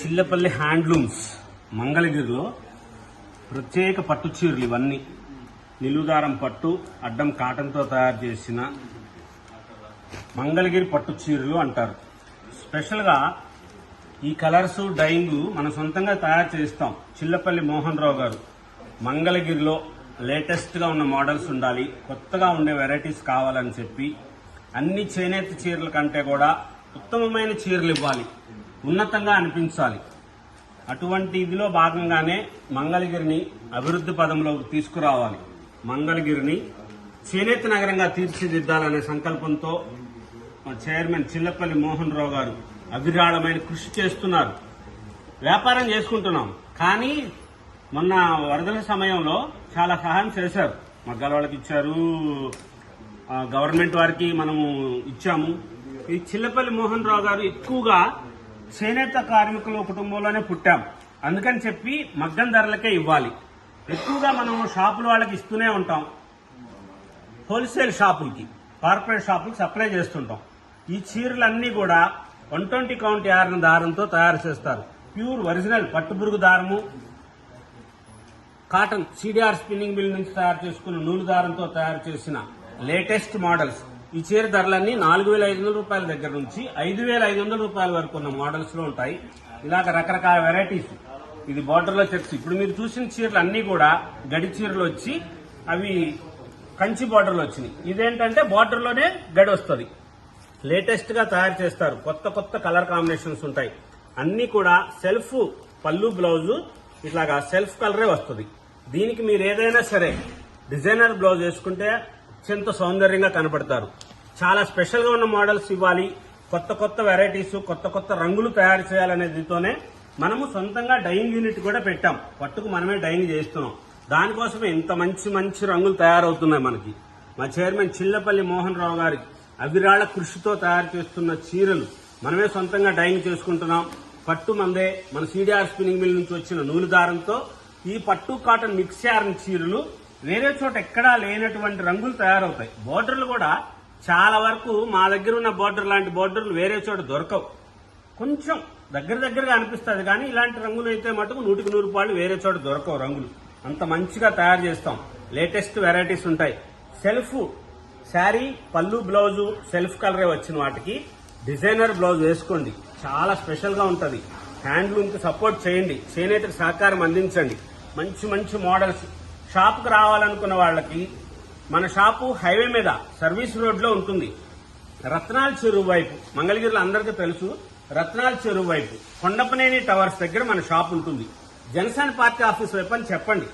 Chillapalli handlooms మంగళగిరిలో ప్రత్యేక పట్టు చీరలు ఇవన్నీ. నిలువుదారం పట్టు అడ్డం కాటన్తో తయారు చేసిన మంగళగిరి పట్టు చీరలు అంటారు. స్పెషల్గా ఈ కలర్స్ డైయింగ్ మనం సొంతంగా తయారు చేస్తాం. చిల్లపల్లి మోహన్ రావు గారు. మంగళగిరిలో లేటెస్ట్గా ఉన్న మోడల్స్ ఉండాలి కొత్తగా ఉండే వెరైటీస్ కావాలని చెప్పి అన్ని చేనేత చీరల కంటే కూడా ఉత్తమమైన చీరలు ఇవ్వాలి. ఉన్నతంగా అనిపించాలి. అటువంటి ఇదిలో భాగంగానే మంగళగిరిని అభివృద్ధి పదంలోకి తీసుకురావాలి. మంగళగిరిని చేనేత నగరంగా తీర్చిదిద్దాలనే సంకల్పంతో చైర్మన్ చిల్లపల్లి మోహన్ రావు గారు అవిరాళమైన కృషి చేస్తున్నారు. వ్యాపారం చేసుకుంటున్నాం. కానీ మొన్న వరదల సమయంలో చాలా సహాయం చేశారు. మగ్గాల వాళ్ళకి ఇచ్చారు. గవర్నమెంట్ వారికి మనము ఇచ్చాము. ఈ చిల్లపల్లి మోహన్ రావు గారు ఎక్కువగా చేనేత కార్మికుల కుటుంబంలోనే పుట్టాం. అందుకని చెప్పి మగ్గం ధరలకే ఇవ్వాలి. ఎక్కువగా మనం షాపుల వాళ్ళకి ఇస్తూనే ఉంటాం. హోల్సేల్ షాపులకి కార్పొరేట్ షాపులకి సప్లై చేస్తుంటాం. ఈ చీరలన్నీ కూడా వన్ ట్వంటీ కౌంట్ యార్న్ దారంతో తయారు చేస్తారు. ప్యూర్ ఒరిజినల్ పట్టుబురుగు దారము. కాటన్ సిడిఆర్ స్పిన్నింగ్ మిల్ నుంచి తయారు చేసుకున్న నూలు దారంతో తయారు చేసిన లేటెస్ట్ మోడల్స్. ఈ చీర ధరలన్నీ నాలుగు వేల ఐదు వందల రూపాయల దగ్గర నుంచి ఐదు వేల ఐదు వందల రూపాయల వరకు ఉన్న మోడల్స్లో ఉంటాయి. ఇలాగ రకరకాల వెరైటీస్ ఇది border లో చెక్స్ ఇప్పుడు మీరు చూసిన చీరలు అన్ని కూడా గడి చీరలు వచ్చి అవి కంచి border లో వచ్చినాయి. ఇదేంటంటే border లోనే గడి వస్తుంది. లేటెస్ట్గా తయారు చేస్తారు. కొత్త కొత్త కలర్ కాంబినేషన్స్ ఉంటాయి. అన్ని కూడా సెల్ఫ్ పళ్ళు బ్లౌజ్ ఇట్లాగా సెల్ఫ్ కలరే వస్తుంది. దీనికి మీరు ఏదైనా సరే డిజైనర్ బ్లౌజ్ వేసుకుంటే అత్యంత సౌందర్యంగా కనపడతారు. చాలా స్పెషల్గా ఉన్న మోడల్స్ ఇవ్వాలి. కొత్త కొత్త వెరైటీస్ కొత్త కొత్త రంగులు తయారు చేయాలనేదితోనే మనము సొంతంగా డైయింగ్ యూనిట్ కూడా పెట్టాం. పట్టుకు మనమే డైయింగ్ చేస్తున్నాం. దానికోసమే ఇంత మంచి మంచి రంగులు తయారవుతున్నాయి మనకి. మా చైర్మన్ చిల్లపల్లి మోహన్ రావు గారి అవిరాళ కృషితో తయారు చేస్తున్న చీరలు మనమే సొంతంగా డైయింగ్ చేసుకుంటున్నాం. పట్టు మందే మన సీడీఆర్ స్పిన్నింగ్ మిల్ నుంచి వచ్చిన నూలు దారంతో ఈ పట్టు కాటన్ మిక్స్ చీరలు వేరే చోట ఎక్కడా లేనటువంటి రంగులు తయారవుతాయి. బోర్డర్లు కూడా చాలా వరకు మా దగ్గర ఉన్న బోర్డర్ లాంటి బోర్డర్లు వేరే చోట దొరకవు. కొంచెం దగ్గర దగ్గరగా అనిపిస్తుంది కానీ ఇలాంటి రంగులు అయితే మటుకు నూటికి నూరు రూపాయలు వేరే చోట దొరకవు రంగులు. అంత మంచిగా తయారు చేస్తాం. లేటెస్ట్ వెరైటీస్ ఉంటాయి. సెల్ఫ్ శారీ పళ్ళు బ్లౌజు సెల్ఫ్ కలరే వచ్చిన వాటికి డిజైనర్ బ్లౌజ్ వేసుకోండి. చాలా స్పెషల్గా ఉంటుంది. హ్యాండ్లూమ్కి సపోర్ట్ చేయండి. చేనేతకు సహకారం అందించండి. మంచి మంచి మోడల్స్ షాప్కి రావాలనుకున్న వాళ్ళకి మన షాపు హైవే మీద సర్వీస్ రోడ్లో ఉంటుంది. రత్నాల చెరువు వైపు మంగళగిరిలో అందరికీ తెలుసు రత్నాల చెరువు వైపు కొండపనేని టవర్స్ దగ్గర మన షాప్ ఉంటుంది. జనసేన పార్టీ ఆఫీస్ వైపు అని చెప్పండి.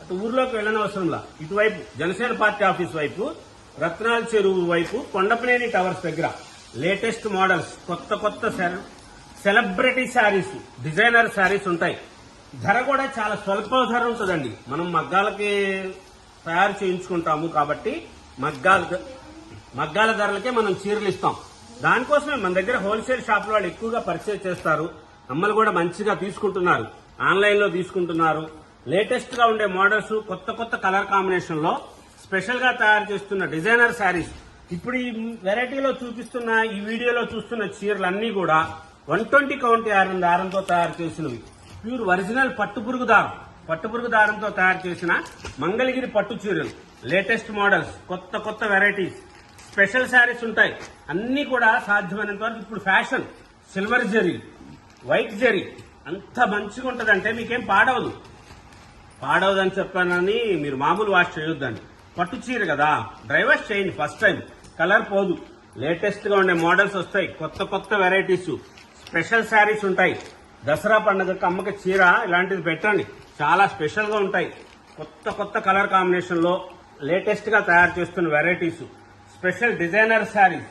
అటు ఊర్లోకి వెళ్ళని అవసరంలా ఇటువైపు జనసేన పార్టీ ఆఫీస్ వైపు రత్నాల చెరువు వైపు కొండపనేని టవర్స్ దగ్గర. లేటెస్ట్ మోడల్స్ కొత్త కొత్త సెలబ్రిటీ శారీస్ డిజైనర్ శారీస్ ఉంటాయి. ధర కూడా చాలా స్వల్ప ధర ఉంటుందండి. మనం మగ్గాలకి తయారు చేయించుకుంటాము కాబట్టి మగ్గాల మగ్గాల ధరలకే మనం చీరలు ఇస్తాం. దానికోసమే మన దగ్గర హోల్సేల్ షాపుల వాళ్ళు ఎక్కువగా పర్చేజ్ చేస్తారు. అమ్మలు కూడా మంచిగా తీసుకుంటున్నారు. ఆన్లైన్లో తీసుకుంటున్నారు. లేటెస్ట్గా ఉండే మోడల్స్ కొత్త కొత్త కలర్ కాంబినేషన్లో స్పెషల్గా తయారు చేస్తున్న డిజైనర్ శారీస్. ఇప్పుడు ఈ వెరైటీలో చూపిస్తున్న ఈ వీడియోలో చూస్తున్న చీరలన్నీ కూడా వన్ ట్వంటీ కౌంటీ యారం దారంతో తయారు చేసినవి. ప్యూర్ ఒరిజినల్ పట్టుపురుగు దారం. పట్టుపురుగు దారంతో తయారు చేసిన మంగళగిరి పట్టు చీరలు. లేటెస్ట్ మోడల్స్ కొత్త కొత్త వెరైటీస్. స్పెషల్ శారీస్ ఉంటాయి. అన్ని కూడా సాధ్యమైనంత వరకు ఇప్పుడు fashion silver zari white zari అంత మంచిగా ఉంటుందంటే మీకేం పాడవదు. పాడవదని చెప్పానని మీరు మామూలు వాష్ చేయొద్దండి. పట్టు చీర కదా డ్రైవర్స్ చేయండి ఫస్ట్ టైం. కలర్ పోదు. లేటెస్ట్గా ఉండే మోడల్స్ వస్తాయి. కొత్త కొత్త వెరైటీస్. స్పెషల్ శారీస్ ఉంటాయి. దసరా పండుగకి అమ్మకి చీర ఇలాంటిది పెట్టండి. చాలా స్పెషల్గా ఉంటాయి. కొత్త కొత్త కలర్ కాంబినేషన్లో లేటెస్ట్గా తయారు చేస్తున్న varieties special designer saris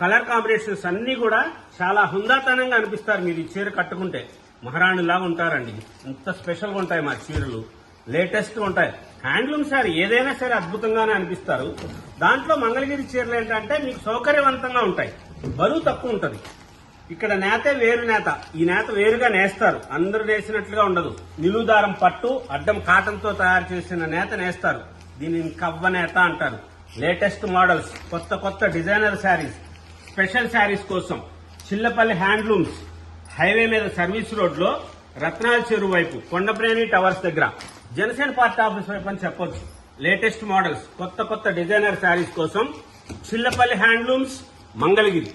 colour combinations అన్ని కూడా చాలా హుందాతనంగా అనిపిస్తారు మీరు ఈ చీర కట్టుకుంటే. మహారాణిలాగా ఉంటారండి. ఇంత స్పెషల్గా ఉంటాయి మా చీరలు. లేటెస్ట్ ఉంటాయి. హ్యాండ్లూమ్ శారీ ఏదైనా సరే అద్భుతంగానే అనిపిస్తారు. దాంట్లో మంగళగిరి చీరలు ఏంటంటే మీకు సౌకర్యవంతంగా ఉంటాయి. బరువు తక్కువ ఉంటుంది. ఇక్కడ నేతే వేరు నేత. ఈ నేత వేరుగా నేస్తారు. అందరూ నేసినట్లుగా ఉండదు. నిలువుదారం పట్టు అడ్డం కాటంతో తయారు చేసిన నేత నేస్తారు. దీనిని కవ్వ నేత అంటారు. లేటెస్ట్ మోడల్స్ కొత్త కొత్త డిజైనర్ శారీస్ స్పెషల్ శారీస్ కోసం చిల్లపల్లి హ్యాండ్లూమ్స్ హైవే మీద సర్వీస్ రోడ్లో రత్నాల చెరువు వైపు కొండప్రేణి టవర్స్ దగ్గర. జనసేన పార్టీ ఆఫీస్ వైపు అని చెప్పొచ్చు లేటెస్ట్ మోడల్స్ కొత్త కొత్త డిజైనర్ శారీస్ కోసం చిల్లపల్లి హ్యాండ్లూమ్స్ మంగళగిరి.